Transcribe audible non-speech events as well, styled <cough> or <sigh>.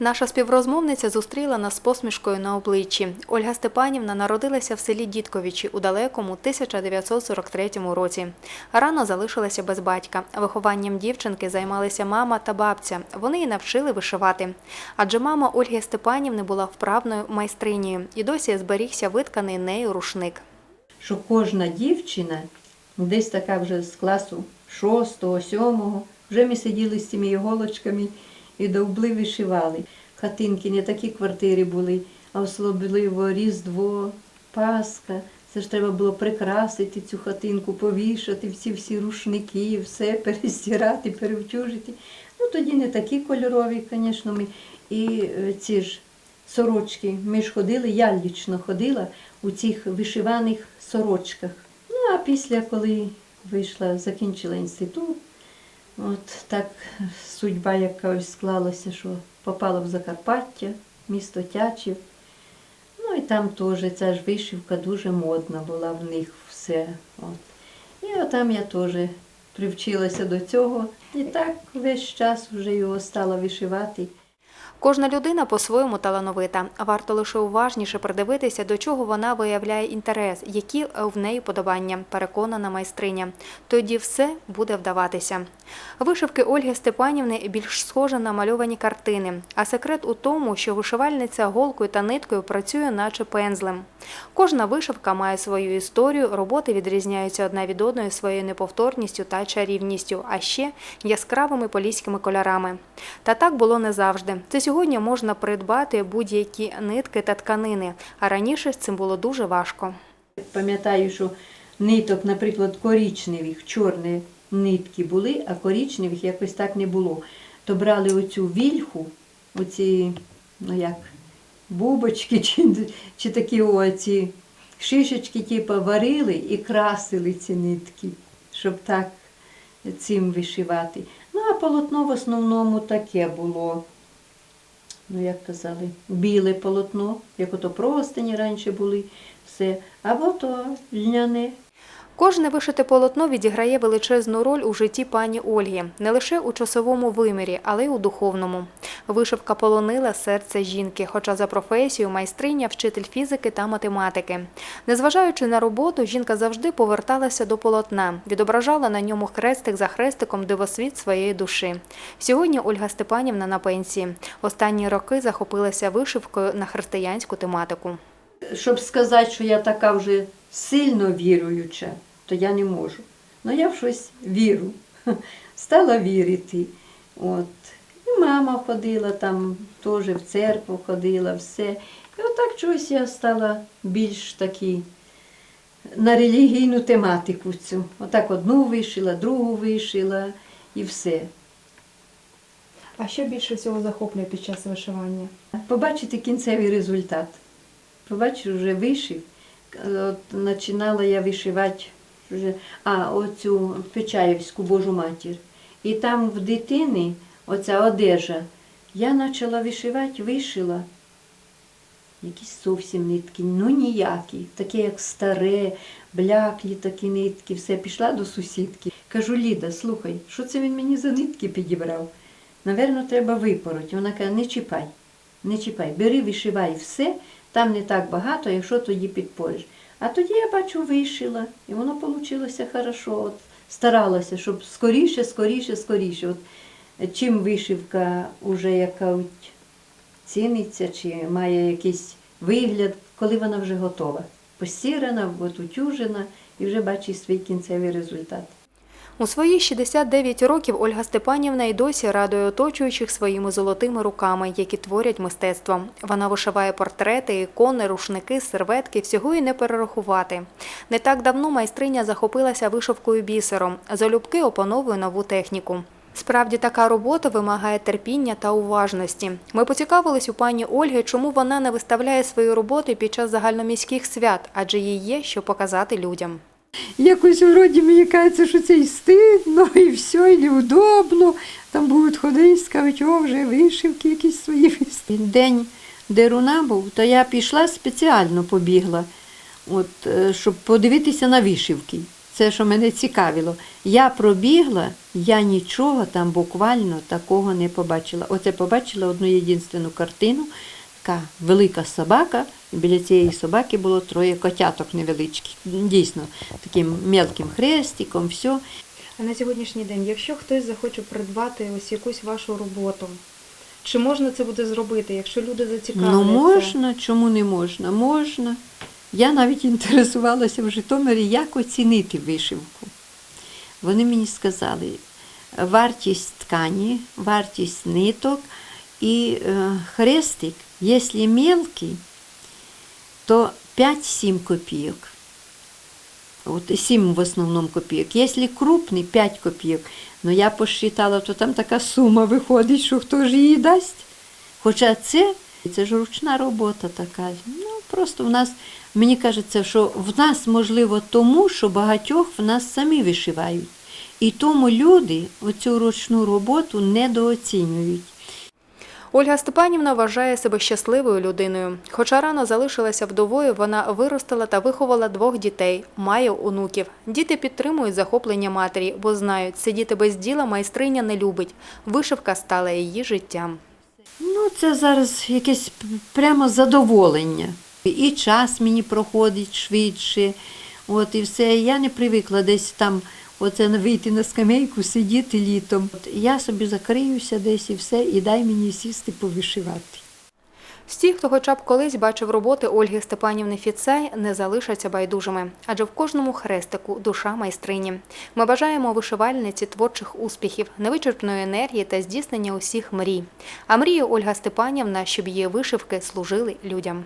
Наша співрозмовниця зустріла нас з посмішкою на обличчі. Ольга Степанівна народилася в селі Дідковичі у далекому 1943 році. Рано залишилася без батька. Вихованням дівчинки займалися мама та бабця. Вони її навчили вишивати. Адже мама Ольги Степанівни була вправною майстринею і досі зберігся витканий нею рушник. що кожна дівчина, десь така вже з класу шостого, сьомого, вже ми сиділи з цими іголочками і довбли вишивали. Хатинки, не такі квартири були, а особливо Різдво, Пасха. Це ж треба було прикрасити цю хатинку, повішати всі всі рушники, все перестирати, перевтюжити. Ну тоді не такі кольорові, звісно, ми. І е, ці ж сорочки. Ми ж ходили, я лічно ходила у цих вишиваних сорочках. Ну, а після, коли вийшла, закінчила інститут, от так судьба якась склалася, що попала в Закарпаття, місто Тячів. Ну і там теж ця ж вишивка дуже модна була в них все. От. І отам я теж привчилася до цього. І так весь час вже його стала вишивати. Кожна людина по-своєму талановита. Варто лише уважніше придивитися, до чого вона виявляє інтерес, які е, в неї подобання, переконана майстриня. Тоді все буде вдаватися. Вишивки Ольги Степанівни більш схожі на мальовані картини, а секрет у тому, що вишивальниця голкою та ниткою працює наче пензлем. Кожна вишивка має свою історію, роботи відрізняються одна від одної своєю неповторністю та чарівністю, а ще яскравими поліськими кольорами. Та так було не завжди. Це сьогодні можна придбати будь-які нитки та тканини, а раніше з цим було дуже важко. Пам'ятаю, що ниток, наприклад, корічневих, чорні нитки були, а корічневих якось так не було. То брали оцю вільху, оці, ну як, бубочки чи, чи такі оці шишечки, типу, варили і красили ці нитки, щоб так цим вишивати. Ну, а полотно в основному таке було. Ну, як казали, біле полотно, як ото простині раніше були, все. Або то льняне. Кожне вишите полотно відіграє величезну роль у житті пані Ольги, не лише у часовому вимірі, але й у духовному. Вишивка полонила серце жінки, хоча за професією майстриня, вчитель фізики та математики. Незважаючи на роботу, жінка завжди поверталася до полотна, відображала на ньому хрестик за хрестиком дивосвіт своєї душі. Сьогодні Ольга Степанівна на пенсії. Останні роки захопилася вишивкою на християнську тематику. Щоб сказати, що я така вже сильно віруюча, то я не можу. Ну я в щось вірю. <laughs> Стала вірити. От. І мама ходила там, теж в церкву ходила, все. І отак чогось я стала більш такі на релігійну тематику цю. Отак одну вишила, другу вишила і все. А що більше всього захоплює під час вишивання? Побачити кінцевий результат. Побачиш, вже вишив. От починала я вишивати вже, а, оцю Печаївську Божу матір. І там в дитини оця одежа. Я почала вишивати, вишила. Якісь зовсім нитки, ну ніякі, такі як старе, бляклі такі нитки, все, пішла до сусідки. Кажу, Ліда, слухай, що це він мені за нитки підібрав? Навірно, треба випороть. Вона каже, не чіпай, не чіпай, бери, вишивай все, там не так багато, якщо тоді підпориш. А тоді я бачу, вишила, і воно вийшло хорошо. От, старалася, щоб скоріше, скоріше, скоріше. От, чим вишивка вже яка ціниться, чи має якийсь вигляд, коли вона вже готова. Постірана, от утюжена і вже бачить свій кінцевий результат. У свої 69 років Ольга Степанівна й досі радує оточуючих своїми золотими руками, які творять мистецтво. Вона вишиває портрети, ікони, рушники, серветки, всього й не перерахувати. Не так давно майстриня захопилася вишивкою бісером, залюбки опановує нову техніку. Справді така робота вимагає терпіння та уважності. Ми поцікавились у пані Ольги, чому вона не виставляє свої роботи під час загальноміських свят, адже їй є що показати людям. Якось вроді мені кажеться, що це і стидно, <laughs> і все, і неудобно. Там будуть ходити скажуть, о, вже вишивки якісь свої виставки. День деруна був, то я пішла спеціально побігла, от, е, щоб подивитися на вишивки. це, що мене цікавило. Я пробігла, я нічого там буквально такого не побачила. Оце побачила одну єдинственну картину. Така велика собака, і біля цієї собаки було троє котяток невеличких. Дійсно, таким мелким хрестиком, все. А на сьогоднішній день, якщо хтось захоче придбати ось якусь вашу роботу, чи можна це буде зробити, якщо люди зацікавляться? Ну можна, чому не можна? Можна. Я навіть інтересувалася в Житомирі, як оцінити вишивку. Вони мені сказали, вартість ткані, вартість ниток і е, хрестик, якщо мелкий, то 5-7 копійок. От 7 в основному копійок. Якщо крупний, 5 копійок. Ну я посчитала, то там така сума виходить, що хто ж її дасть. Хоча це, це ж ручна робота така. Ну, просто в нас, мені кажеться, що в нас можливо тому, що багатьох в нас самі вишивають. І тому люди оцю ручну роботу недооцінюють. Ольга Степанівна вважає себе щасливою людиною. Хоча рано залишилася вдовою, вона виростила та виховала двох дітей, має онуків. Діти підтримують захоплення матері, бо знають, сидіти без діла майстриня не любить. Вишивка стала її життям. Ну, це зараз якесь прямо задоволення. І час мені проходить швидше. От і все. Я не привикла десь там оце вийти на скамейку, сидіти літом. От я собі закриюся десь і все, і дай мені сісти повишивати. Всі, хто хоча б колись бачив роботи Ольги Степанівни Фіцай, не залишаться байдужими, адже в кожному хрестику душа майстрині. Ми бажаємо вишивальниці творчих успіхів, невичерпної енергії та здійснення усіх мрій. А мріє Ольга Степанівна, щоб її вишивки служили людям.